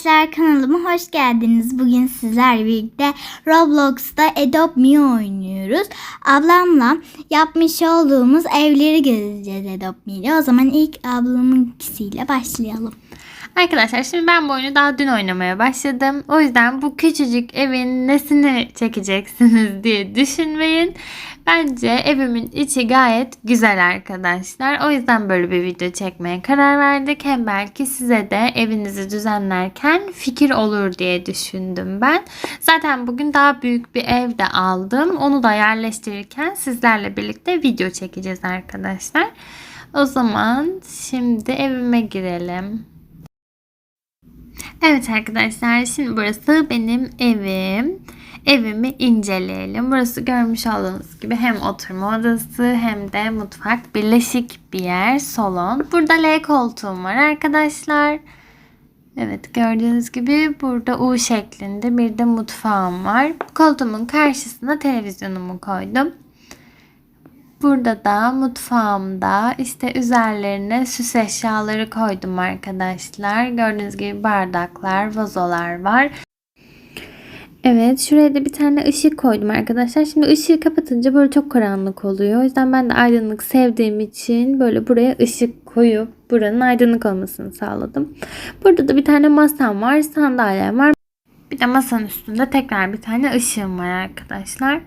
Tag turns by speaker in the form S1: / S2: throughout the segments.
S1: Arkadaşlar kanalıma hoş geldiniz. Bugün sizlerle birlikte Roblox'ta Adopt Me oynuyoruz. Ablamla yapmış olduğumuz evleri gezeceğiz Adopt Me ile. O zaman ilk ablamınkisiyle başlayalım.
S2: Arkadaşlar şimdi ben bu oyunu daha dün oynamaya başladım. O yüzden bu küçücük evin nesini çekeceksiniz diye düşünmeyin. Bence evimin içi gayet güzel arkadaşlar. O yüzden böyle bir video çekmeye karar verdik. Hem belki size de evinizi düzenlerken fikir olur diye düşündüm ben. Zaten bugün daha büyük bir ev de aldım. Onu da yerleştirirken sizlerle birlikte video çekeceğiz arkadaşlar. O zaman şimdi evime girelim. Evet arkadaşlar şimdi burası benim evim. Evimi inceleyelim. Burası görmüş olduğunuz gibi hem oturma odası hem de mutfak birleşik bir yer. Salon. Burada L koltuğum var arkadaşlar. Evet gördüğünüz gibi burada U şeklinde bir de mutfağım var. Koltuğumun karşısına televizyonumu koydum. Burada da mutfağımda işte üzerlerine süs eşyaları koydum arkadaşlar. Gördüğünüz gibi bardaklar, vazolar var. Evet şuraya da bir tane ışık koydum arkadaşlar. Şimdi ışığı kapatınca böyle çok karanlık oluyor. O yüzden ben de aydınlık sevdiğim için böyle buraya ışık koyup buranın aydınlık olmasını sağladım. Burada da bir tane masam var, sandalyem var. Bir de masanın üstünde tekrar bir tane ışığım var arkadaşlar.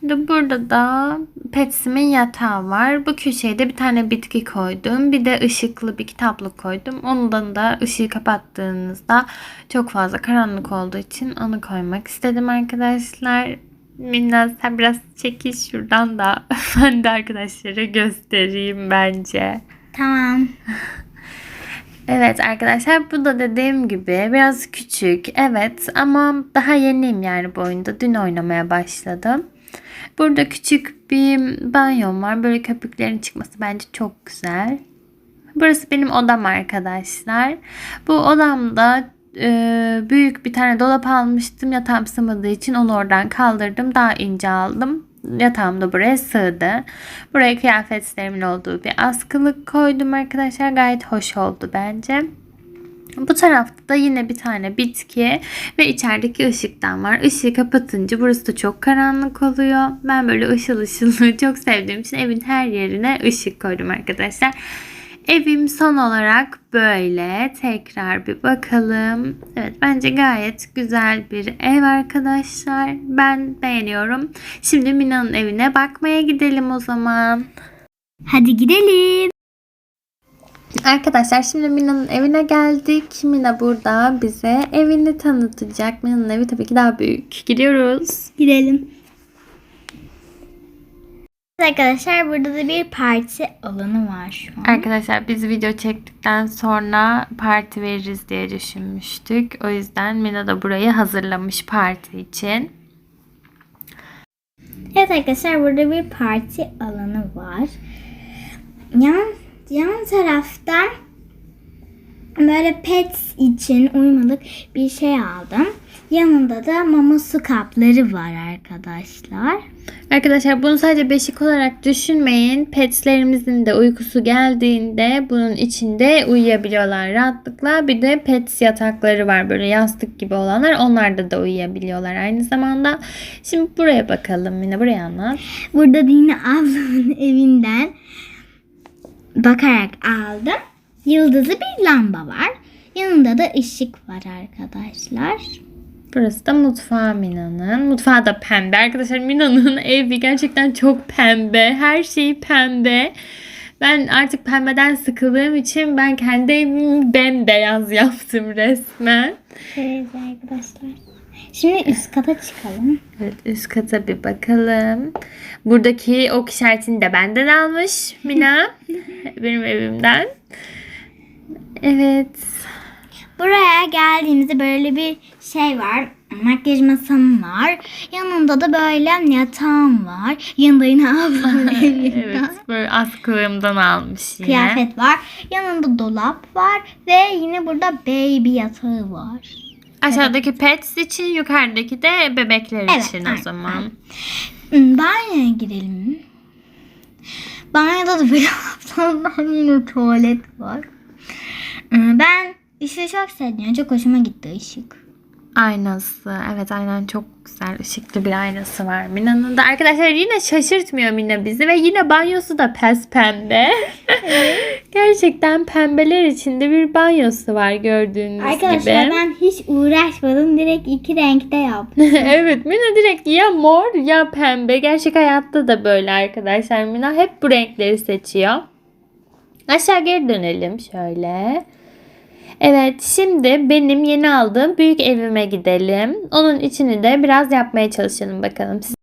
S2: Şimdi burada da Pets'imin yatağı var. Bu köşeye de bir tane bitki koydum. Bir de ışıklı bir kitaplık koydum. Ondan da ışığı kapattığınızda çok fazla karanlık olduğu için onu koymak istedim arkadaşlar. Minna sen biraz çekil şuradan da ben de arkadaşlara göstereyim bence.
S1: Tamam.
S2: Evet arkadaşlar bu da dediğim gibi biraz küçük. Evet ama daha yeniyim yani bu oyunda. Dün oynamaya başladım. Burada küçük bir banyom var. Böyle köpüklerin çıkması bence çok güzel. Burası benim odam arkadaşlar. Bu odamda e, büyük bir tane dolap almıştım. Yatağım sığmadığı için onu oradan kaldırdım. Daha ince aldım. Yatağım da buraya sığdı. Buraya kıyafetlerimin olduğu bir askılık koydum arkadaşlar. Gayet hoş oldu bence. Bu tarafta da yine bir tane bitki ve içerideki ışıktan var. Işığı kapatınca burası da çok karanlık oluyor. Ben böyle ışıl ışıl çok sevdiğim için evin her yerine ışık koydum arkadaşlar. Evim son olarak böyle. Tekrar bir bakalım. Evet bence gayet güzel bir ev arkadaşlar. Ben beğeniyorum. Şimdi Mina'nın evine bakmaya gidelim o zaman.
S1: Hadi gidelim.
S2: Arkadaşlar şimdi Mina'nın evine geldik. Mina burada bize evini tanıtacak. Mina'nın evi tabii ki daha büyük. Gidiyoruz.
S1: Gidelim. Arkadaşlar burada da bir parti alanı var şu an.
S2: Arkadaşlar biz video çektikten sonra parti veririz diye düşünmüştük. O yüzden Mina da burayı hazırlamış parti için.
S1: Evet arkadaşlar burada bir parti alanı var. Yan, yan tarafta böyle pets için uymalık bir şey aldım. Yanında da mama su kapları var arkadaşlar.
S2: Arkadaşlar bunu sadece beşik olarak düşünmeyin. Petslerimizin de uykusu geldiğinde bunun içinde uyuyabiliyorlar rahatlıkla. Bir de pets yatakları var böyle yastık gibi olanlar. Onlarda da uyuyabiliyorlar aynı zamanda. Şimdi buraya bakalım yine buraya anlat.
S1: Burada da yine ablamın evinden bakarak aldım. Yıldızlı bir lamba var. Yanında da ışık var arkadaşlar.
S2: Burası da mutfağı Mina'nın. Mutfağı da pembe. Arkadaşlar Mina'nın evi gerçekten çok pembe. Her şeyi pembe. Ben artık pembeden sıkıldığım için ben kendi evimi bembeyaz yaptım resmen.
S1: Evet arkadaşlar. Şimdi üst kata çıkalım.
S2: Evet üst kata bir bakalım. Buradaki ok işaretini de benden almış Mina. Benim evimden. Evet.
S1: Buraya geldiğimizde böyle bir şey var. Makyaj masam var. Yanında da böyle yatağım var. Yanında yine ablamın evinden
S2: Evet böyle askılığımdan almış yine.
S1: kıyafet var. Yanında dolap var. Ve yine burada baby yatağı var.
S2: Aşağıdaki pets için yukarıdaki de bebekler
S1: Evet,
S2: için o
S1: aynen,
S2: zaman.
S1: Hmm, Banyoya girelim. Banyoda da böyle dolaplardan yine tuvalet var. Hmm, Ben ışığı çok sevdim. Çok hoşuma gitti ışık.
S2: Aynası. Evet aynen çok güzel ışıklı bir aynası var Mina'nın da. Arkadaşlar yine şaşırtmıyor Mina bizi ve yine banyosu da pes pembe. Gerçekten pembeler içinde bir banyosu var gördüğünüz
S1: Arkadaşlar
S2: gibi.
S1: ben hiç uğraşmadım. Direkt iki renkte yaptım.
S2: evet Mina direkt ya mor ya pembe. Gerçek hayatta da böyle arkadaşlar. Mina hep bu renkleri seçiyor. Aşağı geri dönelim şöyle. Evet şimdi benim yeni aldığım büyük evime gidelim. Onun içini de biraz yapmaya çalışalım bakalım. Siz-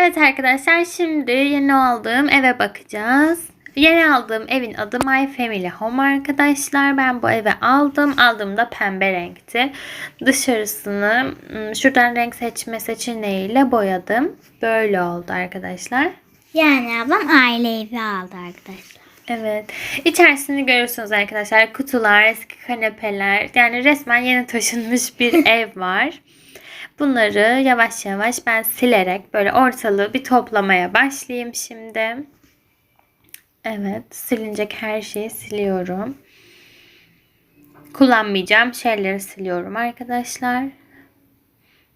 S2: Evet arkadaşlar şimdi yeni aldığım eve bakacağız. Yeni aldığım evin adı My Family Home arkadaşlar. Ben bu eve aldım. Aldığımda pembe renkti. Dışarısını ım, şuradan renk seçme seçeneğiyle boyadım. Böyle oldu arkadaşlar.
S1: Yani ablam aile evi aldı arkadaşlar.
S2: Evet. İçerisini görürsünüz arkadaşlar. Kutular, eski kanepeler. Yani resmen yeni taşınmış bir ev var. Bunları yavaş yavaş ben silerek böyle ortalığı bir toplamaya başlayayım şimdi. Evet. Silinecek her şeyi siliyorum. Kullanmayacağım şeyleri siliyorum arkadaşlar.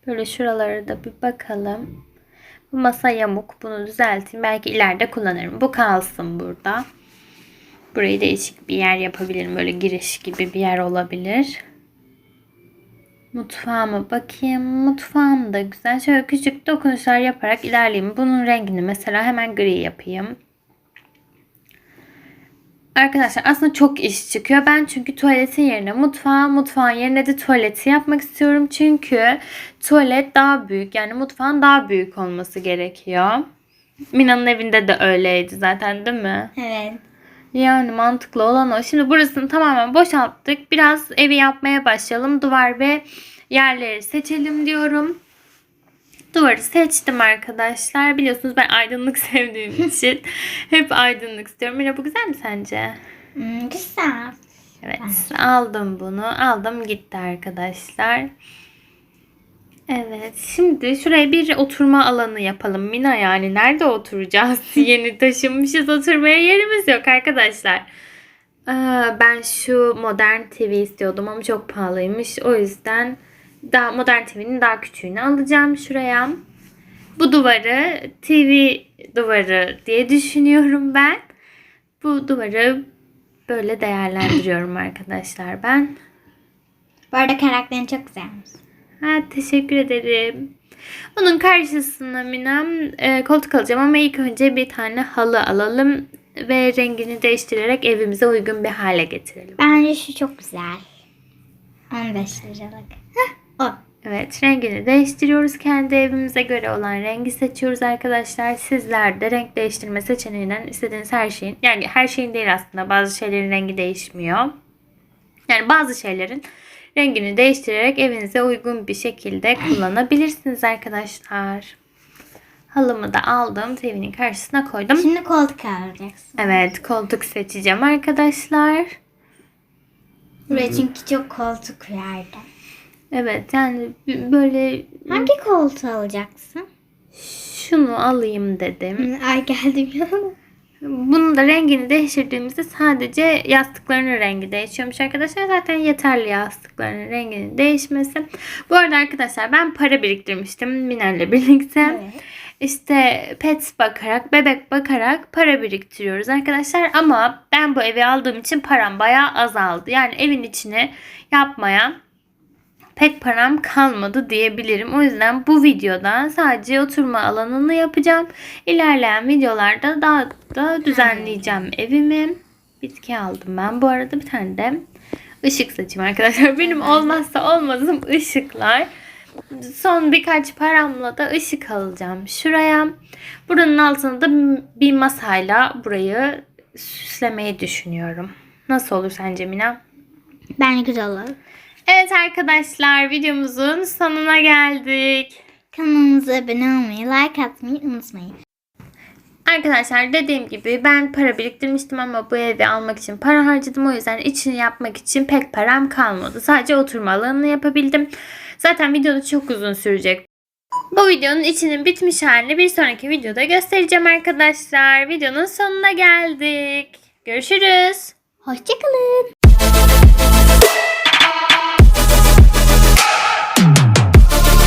S2: Böyle şuralara da bir bakalım. Bu masa yamuk. Bunu düzelteyim. Belki ileride kullanırım. Bu kalsın burada. Burayı değişik bir yer yapabilirim. Böyle giriş gibi bir yer olabilir. Mutfağıma bakayım. Mutfağım da güzel. Şöyle küçük dokunuşlar yaparak ilerleyeyim. Bunun rengini mesela hemen gri yapayım. Arkadaşlar aslında çok iş çıkıyor. Ben çünkü tuvaletin yerine mutfağı, mutfağın yerine de tuvaleti yapmak istiyorum. Çünkü tuvalet daha büyük. Yani mutfağın daha büyük olması gerekiyor. Mina'nın evinde de öyleydi zaten değil mi?
S1: Evet.
S2: Yani mantıklı olan o. Şimdi burasını tamamen boşalttık. Biraz evi yapmaya başlayalım. Duvar ve yerleri seçelim diyorum. Duvarı seçtim arkadaşlar. Biliyorsunuz ben aydınlık sevdiğim için hep aydınlık istiyorum. Mira bu güzel mi sence?
S1: Hmm, güzel.
S2: Evet aldım bunu. Aldım gitti arkadaşlar. Evet şimdi şuraya bir oturma alanı yapalım. Mina yani nerede oturacağız? Yeni taşınmışız oturmaya yerimiz yok arkadaşlar. Ee, Ben şu modern TV istiyordum ama çok pahalıymış. O yüzden daha modern TV'nin daha küçüğünü alacağım şuraya. Bu duvarı TV duvarı diye düşünüyorum ben. Bu duvarı böyle değerlendiriyorum arkadaşlar ben.
S1: Bu arada karakterin çok güzelmiş.
S2: Ha, teşekkür ederim. Onun karşısına Minem e, koltuk alacağım ama ilk önce bir tane halı alalım ve rengini değiştirerek evimize uygun bir hale getirelim.
S1: Bence şu çok güzel. 15 liralık. Heh.
S2: Evet rengini değiştiriyoruz. Kendi evimize göre olan rengi seçiyoruz arkadaşlar. Sizler de renk değiştirme seçeneğinden istediğiniz her şeyin yani her şeyin değil aslında bazı şeylerin rengi değişmiyor. Yani bazı şeylerin rengini değiştirerek evinize uygun bir şekilde kullanabilirsiniz arkadaşlar. Halımı da aldım. TV'nin karşısına koydum.
S1: Şimdi koltuk alacaksın.
S2: Evet koltuk seçeceğim arkadaşlar.
S1: Buraya çünkü çok koltuk verdi.
S2: Evet yani böyle
S1: Hangi koltuğu alacaksın?
S2: şunu alayım dedim.
S1: Ay geldim yanına.
S2: Bunun da rengini değiştirdiğimizde sadece yastıklarının rengi değişiyormuş arkadaşlar. Zaten yeterli yastıklarının renginin değişmesi. Bu arada arkadaşlar ben para biriktirmiştim Minel'le birlikte.
S1: Evet.
S2: İşte pets bakarak, bebek bakarak para biriktiriyoruz arkadaşlar. Ama ben bu evi aldığım için param bayağı azaldı. Yani evin içine yapmaya pek param kalmadı diyebilirim. O yüzden bu videoda sadece oturma alanını yapacağım. İlerleyen videolarda daha da düzenleyeceğim evimi. Bitki aldım ben. Bu arada bir tane de ışık saçayım arkadaşlar. Benim olmazsa olmazım ışıklar. Son birkaç paramla da ışık alacağım şuraya. Buranın altına da bir masayla burayı süslemeyi düşünüyorum. Nasıl olur sence Mina?
S1: Bence güzel olur.
S2: Evet arkadaşlar videomuzun sonuna geldik.
S1: Kanalımıza abone olmayı, like atmayı unutmayın.
S2: Arkadaşlar dediğim gibi ben para biriktirmiştim ama bu evi almak için para harcadım. O yüzden içini yapmak için pek param kalmadı. Sadece oturma alanını yapabildim. Zaten videoda çok uzun sürecek. Bu videonun içinin bitmiş halini bir sonraki videoda göstereceğim arkadaşlar. Videonun sonuna geldik. Görüşürüz.
S1: Hoşçakalın.